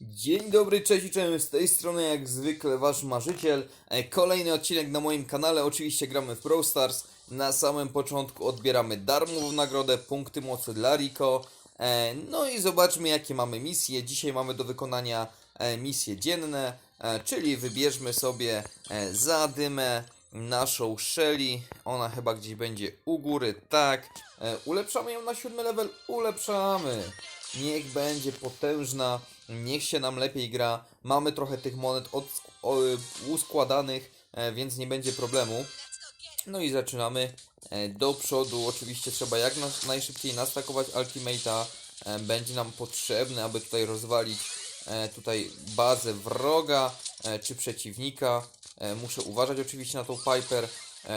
Dzień dobry, cześć i cześć, z tej strony jak zwykle wasz marzyciel. E, Kolejny odcinek na moim kanale, oczywiście gramy w Brawl Stars. Na samym początku odbieramy darmową nagrodę, punkty mocy dla Rico. E, No i zobaczmy jakie mamy misje. Dzisiaj mamy do wykonania e, misje dzienne, czyli wybierzmy sobie e, zadymę naszą Shelly. Ona chyba gdzieś będzie u góry, tak. Ulepszamy ją na siódmy level, ulepszamy. Niech będzie potężna, niech się nam lepiej gra. Mamy trochę tych monet od, o, uskładanych, e, więc nie będzie problemu. No i zaczynamy e, do przodu. Oczywiście trzeba jak najszybciej nastakować Ultimate'a. E, Będzie nam potrzebne, aby tutaj rozwalić tutaj bazę wroga czy przeciwnika. Muszę uważać oczywiście na tą Piper.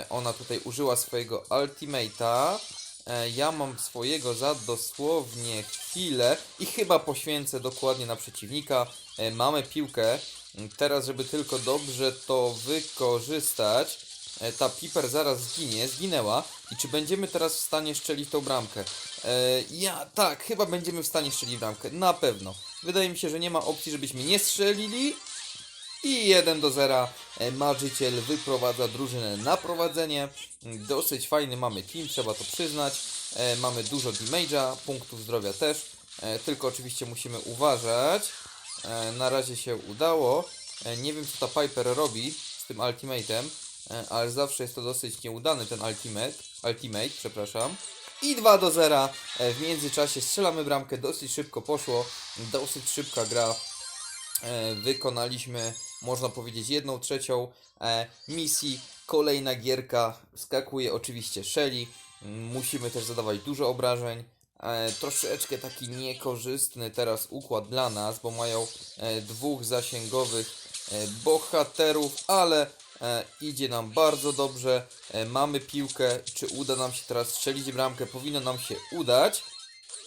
Ona tutaj użyła swojego Ultimate'a. E, Ja mam swojego za dosłownie chwilę i chyba poświęcę dokładnie na przeciwnika. E, Mamy piłkę. Mm, Teraz, żeby tylko dobrze to wykorzystać, e, ta Piper zaraz zginie, zginęła. I czy będziemy teraz w stanie strzelić tą bramkę? Ja, tak, chyba będziemy w stanie strzelić bramkę, na pewno. Wydaje mi się, że nie ma opcji, żebyśmy nie strzelili. I 1 do 0 e, Marzyciel wyprowadza drużynę na prowadzenie. Dosyć fajny mamy team, trzeba to przyznać. E, Mamy dużo damage'a, punktów zdrowia też. E, Tylko oczywiście musimy uważać. Na razie się udało. Nie wiem co ta Piper robi z tym ultimatem, ale zawsze jest to dosyć nieudany ten ultimate. Ultimate, przepraszam. I 2 do 0. E, W międzyczasie strzelamy bramkę, dosyć szybko poszło. Dosyć szybka gra wykonaliśmy, można powiedzieć, jedną trzecią e, misji. Kolejna gierka, skakuje oczywiście Shelly. Musimy też zadawać dużo obrażeń. E, troszeczkę taki niekorzystny teraz układ dla nas, bo mają e, dwóch zasięgowych e, bohaterów, ale e, idzie nam bardzo dobrze. E, mamy piłkę, czy uda nam się teraz strzelić bramkę? Powinno nam się udać.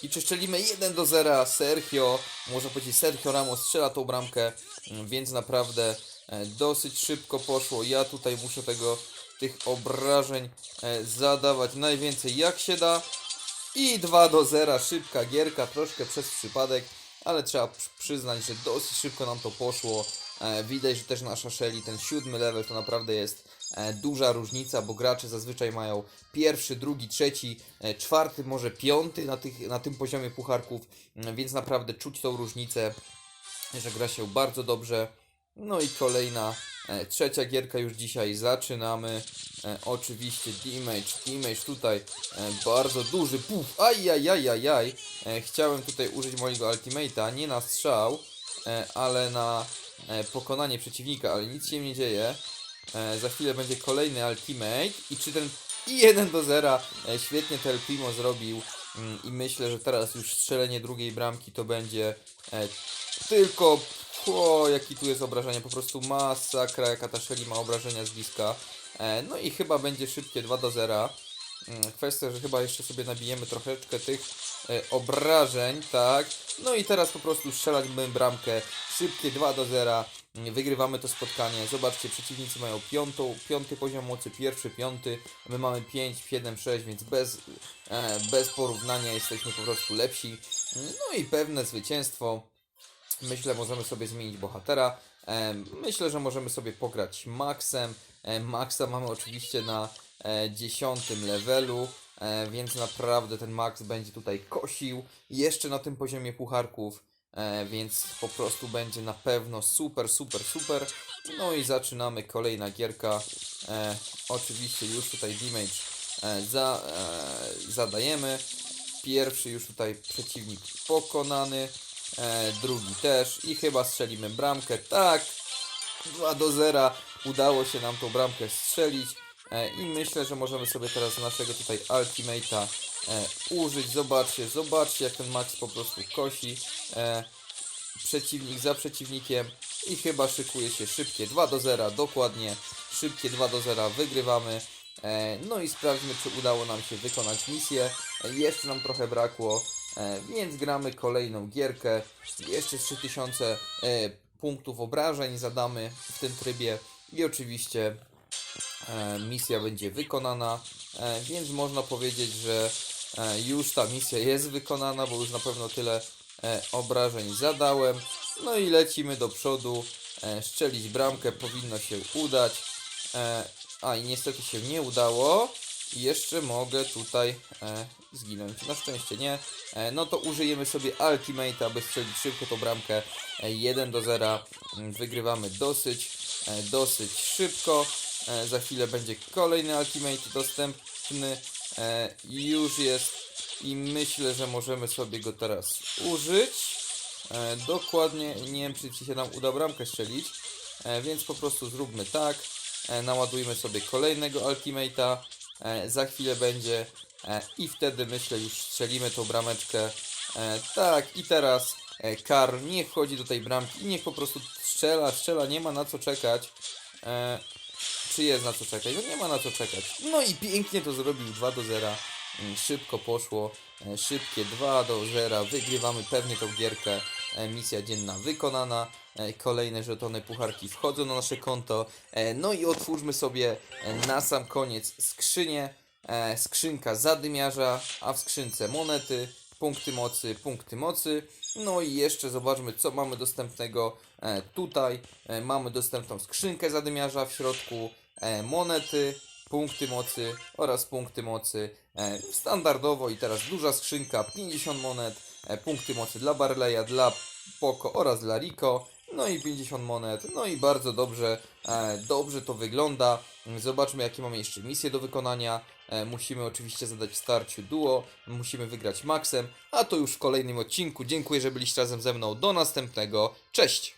I czy szczelimy 1 do 0, Sergio, można powiedzieć Sergio Ramos strzela tą bramkę, mm, więc naprawdę e, dosyć szybko poszło. Ja tutaj muszę tego, tych obrażeń e, zadawać najwięcej jak się da. I 2 do 0, szybka gierka, troszkę przez przypadek, ale trzeba przy- przyznać, że dosyć szybko nam to poszło. E, widać, że też nasza Shelly, ten siódmy level to naprawdę jest e, duża różnica, bo gracze zazwyczaj mają pierwszy, drugi, trzeci, e, czwarty, może piąty na, tych, na tym poziomie pucharków, mm, więc naprawdę czuć tą różnicę, że gra się bardzo dobrze. No i kolejna, trzecia gierka już dzisiaj zaczynamy. Oczywiście damage, damage tutaj bardzo duży, puf, ajajajajaj. E, chciałem tutaj użyć mojego ultimate'a, nie na strzał, ale na pokonanie przeciwnika, ale nic się nie dzieje. E, za chwilę będzie kolejny ultimate i czy ten i 1 do 0 e, świetnie Tel Primo zrobił mm, i myślę, że teraz już strzelenie drugiej bramki to będzie e, tylko o, jaki tu jest obrażenia, po prostu masakra, jaka ta Shelly ma obrażenia z bliska. E, no i chyba będzie szybkie 2 do 0. Mm, Kwestia, że chyba jeszcze sobie nabijemy troszeczkę tych e, obrażeń, tak. No i teraz po prostu strzelamy bramkę. Szybkie 2 do 0. Mm, Wygrywamy to spotkanie. Zobaczcie, przeciwnicy mają piątą, piąty poziom mocy, pierwszy, piąty. My mamy 5, 7, 6, więc bez, e, bez porównania jesteśmy po prostu lepsi. No i pewne zwycięstwo. Myślę, możemy sobie zmienić bohatera. E, Myślę, że możemy sobie pograć Maxem. Maxa mamy oczywiście na e, 10 levelu, e, więc naprawdę ten Max będzie tutaj kosił. Jeszcze na tym poziomie pucharków, e, więc po prostu będzie na pewno super, super, super. No i zaczynamy kolejna gierka. Oczywiście już tutaj damage za, zadajemy. Pierwszy już tutaj przeciwnik pokonany. Drugi też i chyba strzelimy bramkę. Tak, 2 do 0. Udało się nam tą bramkę strzelić. E, I myślę, że możemy sobie teraz naszego tutaj ultimate'a e, użyć. Zobaczcie, zobaczcie jak ten Max po prostu kosi. E, przeciwnik za przeciwnikiem i chyba szykuje się szybkie 2 do 0, dokładnie szybkie 2 do 0, wygrywamy. No i sprawdźmy, czy udało nam się wykonać misję. Jeszcze nam trochę brakło, więc gramy kolejną gierkę. Jeszcze 3000 e, punktów obrażeń zadamy w tym trybie i oczywiście misja będzie wykonana, e, więc można powiedzieć, że e, już ta misja jest wykonana, bo już na pewno tyle e, obrażeń zadałem. No i lecimy do przodu, e, szczelić bramkę, powinno się udać. E, a i niestety się nie udało. Jeszcze mogę tutaj e, zginąć. Na szczęście nie. E, no to użyjemy sobie Ultimate, aby strzelić szybko tą bramkę. E, 1 do 0. Mm, Wygrywamy dosyć, e, dosyć szybko. E, za chwilę będzie kolejny Ultimate dostępny. E, już jest i myślę, że możemy sobie go teraz użyć. E, dokładnie, nie wiem czy ci się nam uda bramkę strzelić, więc po prostu zróbmy tak. Naładujmy sobie kolejnego Ultimate'a. Za chwilę będzie i wtedy myślę już strzelimy tą brameczkę. Tak, i teraz Kar niech wchodzi do tej bramki i niech po prostu strzela, strzela, nie ma na co czekać. Czy jest na co czekać? No nie ma na co czekać. No i pięknie to zrobił 2 do 0. Mm, Szybko poszło, e, szybkie 2 do 0. Wygrywamy pewnie tą gierkę. E, Misja dzienna wykonana. E, Kolejne żetony pucharki wchodzą na nasze konto. No i otwórzmy sobie na sam koniec skrzynię. Skrzynka zadymiarza, a w skrzynce monety, punkty mocy, punkty mocy. No i jeszcze zobaczmy, co mamy dostępnego tutaj. Mamy dostępną skrzynkę zadymiarza w środku, monety, punkty mocy oraz punkty mocy e, standardowo i teraz duża skrzynka, 50 monet, e, punkty mocy dla Barleya, dla Poco oraz dla Rico. No i 50 monet, no i bardzo dobrze, e, dobrze to wygląda. Zobaczmy jakie mamy jeszcze misje do wykonania. E, musimy oczywiście zadać w starciu duo, musimy wygrać Maxem, a to już w kolejnym odcinku. Dziękuję, że byliście razem ze mną. Do następnego. Cześć!